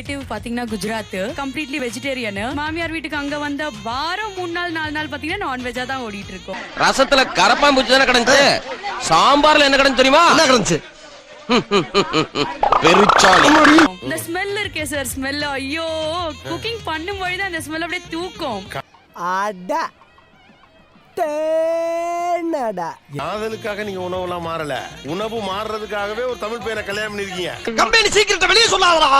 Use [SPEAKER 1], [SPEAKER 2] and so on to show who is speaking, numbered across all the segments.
[SPEAKER 1] Native பாத்தீங்கன்னா Gujarat completely vegetarian மாமியார் வீட்டுக்கு அங்க வந்த வாரம் மூணு நாள் நாலு நாள் பாத்தீங்கன்னா நான்வெஜ்ஜா தான் ஓடிட்டு இருக்கோம்.
[SPEAKER 2] ரசத்துல கரப்பாம்பூச்சி தானே கிடந்துச்சு? சாம்பார்ல என்ன கிடந்து தெரியுமா?
[SPEAKER 3] என்ன கிடந்துச்சு?
[SPEAKER 1] இந்த ஸ்மெல் இருக்கே சார் ஸ்மெல் ஐயோ குக்கிங் பண்ணும்பொழுது அந்த ஸ்மெல் அப்படியே தூக்கும்.
[SPEAKER 4] அட. தேனடா.
[SPEAKER 5] காதலுக்காக நீங்க உணவுலாம் மாறல. உணவு மாறுறதுக்காகவே ஒரு தமிழ் பையனை கல்யாணம் பண்ணிருக்கீங்க
[SPEAKER 3] கம்பெனி சீக்கிரத்தை வெளியே சொல்லாதடா.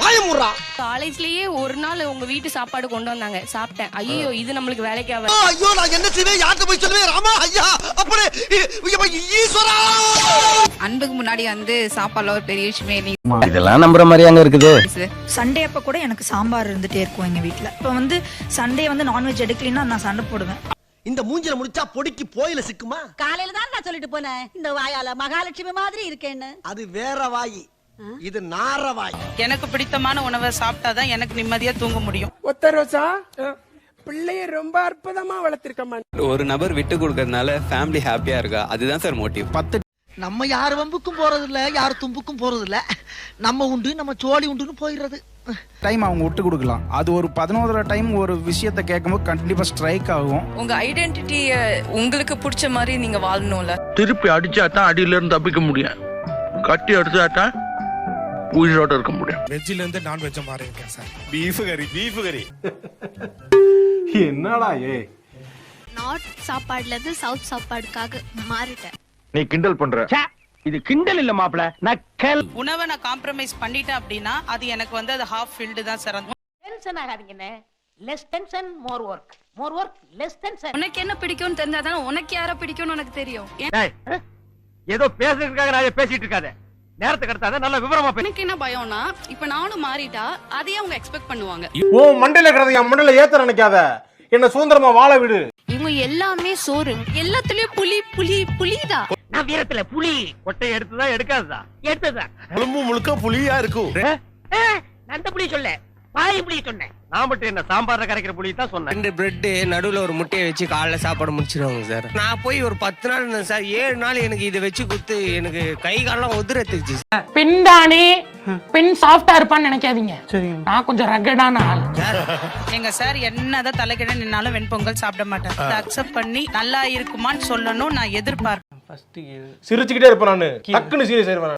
[SPEAKER 3] வாய மூடுறா
[SPEAKER 6] காலேஜ்லயே ஒரு நாள் உங்க வீட்டு சாப்பாடு கொண்டு வந்தாங்க. சாப்பிட்டேன். ஐயோ இது நம்மளுக்கு வேலைக்கு ஆகாது.
[SPEAKER 3] ஐயோ நான் என்ன செய்வேன்? யார்கிட்ட போய் சொல்லுவேன்? ராமா ஐயா அப்படி ஈஸ்வரா!
[SPEAKER 7] அன்புக்கு முன்னாடி வந்து சாப்பாடுல ஒரு பெரிய விஷயமே நீ
[SPEAKER 2] இதெல்லாம் நம்புற மாதிரி அங்க இருக்குது.
[SPEAKER 8] சண்டே அப்ப கூட எனக்கு சாம்பார் இருந்துட்டே இருக்கும் எங்க வீட்ல. இப்ப வந்து சண்டே வந்து நான்வெஜ் எடுக்கலைன்னா நான் சண்டை போடுவேன்.
[SPEAKER 3] இந்த மூஞ்சில முடிச்சா பொடிக்கு போயில சிக்குமா?
[SPEAKER 9] காலையில தான் நான் சொல்லிட்டு போனேன். இந்த வாயால மகாலட்சுமி மாதிரி இருக்கேன்னு.
[SPEAKER 3] அது வேற வாயி. இது நார வாய்
[SPEAKER 10] எனக்கு பிடித்தமான உணவை சாப்பிட்டாதான் எனக்கு நிம்மதியா தூங்க முடியும்.
[SPEAKER 4] ஒத்த ரோசா? பிள்ளைய ரொம்ப அற்புதமா வளர்த்திருக்கம்மா
[SPEAKER 11] ஒரு நபர் விட்டு கொடுக்கறதுனால ஃபேமிலி ஹாப்பியா இருக்கா? அதுதான் சார் மோட்டிவ் பத்து
[SPEAKER 3] நம்ம யார் வம்புக்கும் போறது இல்ல யார் தும்புக்கும் போறது இல்ல நம்ம உண்டு நம்ம சோழி உண்டுன்னு போயிடுறது.
[SPEAKER 11] டைம் அவங்க விட்டு கொடுக்கலாம். அது ஒரு பதினோரு டைம் ஒரு விஷயத்த கேட்கும்போது கண்டிப்பா ஸ்ட்ரைக் ஆகும்.
[SPEAKER 1] உங்க ஐடென்டிட்டி உங்களுக்கு பிடிச்ச மாதிரி நீங்க வாழணும்ல.
[SPEAKER 5] திருப்பி அடிச்சா தான் அடியில இருந்து தப்பிக்க முடியும். கட்டி அடிச்சா தான் உயிரோட இருக்க முடியும்.
[SPEAKER 4] வெஜ்ல இருந்து நான் வெஜ் மாறி இருக்கேன் சார்.
[SPEAKER 5] பீஃப் கறி பீஃப் கறி.
[SPEAKER 4] என்னடா ஏ
[SPEAKER 6] நார்த் சாப்பாடுல இருந்து சவுத் சாப்பாடுக்காக மாறிட்டேன்.
[SPEAKER 5] நீ கிண்டல் பண்ற.
[SPEAKER 2] இது கிண்டல் இல்ல மாப்பிள நக்கல்
[SPEAKER 10] உணவை நான் காம்ப்ரமைஸ் பண்ணிட்டேன் அப்படின்னா அது எனக்கு வந்து அது ஹாஃப் ஃபீல்டு தான் sir.
[SPEAKER 9] Tension ஆகாதீங்கண்ணே less tension more work more work less tension
[SPEAKER 1] உனக்கு என்ன பிடிக்கும்னு தெரிஞ்சாதானே உனக்கு யார பிடிக்கும்னு உனக்கு தெரியும்.
[SPEAKER 2] ஏதோ பேசுறதுக்காக நான் பேசிட்டு இருக்காத. நேரத்தை கடத்தாத நல்ல விவரமா
[SPEAKER 1] எனக்கு என்ன பயம்னா இப்ப நானும் மாறிட்டா அதையே அவங்க எக்ஸ்பெக்ட் பண்ணுவாங்க.
[SPEAKER 4] ஓ மண்டையில கிடந்து என் மண்டையில ஏத்த நினைக்காத. என்ன சுதந்திரமா வாழ விடு.
[SPEAKER 6] இவங்க எல்லாமே சோறு. எல்லாத்துலயும் புலி புலி புலிதான்.
[SPEAKER 2] நான் வீரத்துல புலி. கொட்டை எடுத்துதான் எடுக்காததா? எடுத்ததா?
[SPEAKER 5] குழம்பு முழுக்க புளியா இருக்கும்.
[SPEAKER 2] அந்த புளி சொல்ல. பாய் புளி சொன்னேன். நான் மட்டும் என்ன சாம்பார்ல கரைக்கிற புளி தான் சொன்னேன்.
[SPEAKER 11] ரெண்டு பிரெட் நடுவுல ஒரு முட்டையை வச்சு காலைல சாப்பாடு முடிச்சிருவாங்க சார். நான் போய் ஒரு பத்து நாள் இருந்தேன் சார். ஏழு நாள் எனக்கு இதை வச்சு குத்து எனக்கு கை காலெல்லாம் உதிரத்துச்சு.
[SPEAKER 10] பின்தானே பின் சாஃப்டா இருப்பான்னு நினைக்காதீங்க. நான் கொஞ்சம் ரகடான ஆள். எங்க சார் என்னதான் தலைக்கிட நின்னாலும் வெண்பொங்கல் சாப்பிட மாட்டேன் அதை அக்செப்ட் பண்ணி நல்லா இருக்குமான்னு சொல்லணும் நான் எதிர்பார்ப்பேன்
[SPEAKER 4] சிரிச்சுக்கிட்டே இருப்பேன் நானு. டக்குன்னு சீரியஸ் ஆயிருவேன்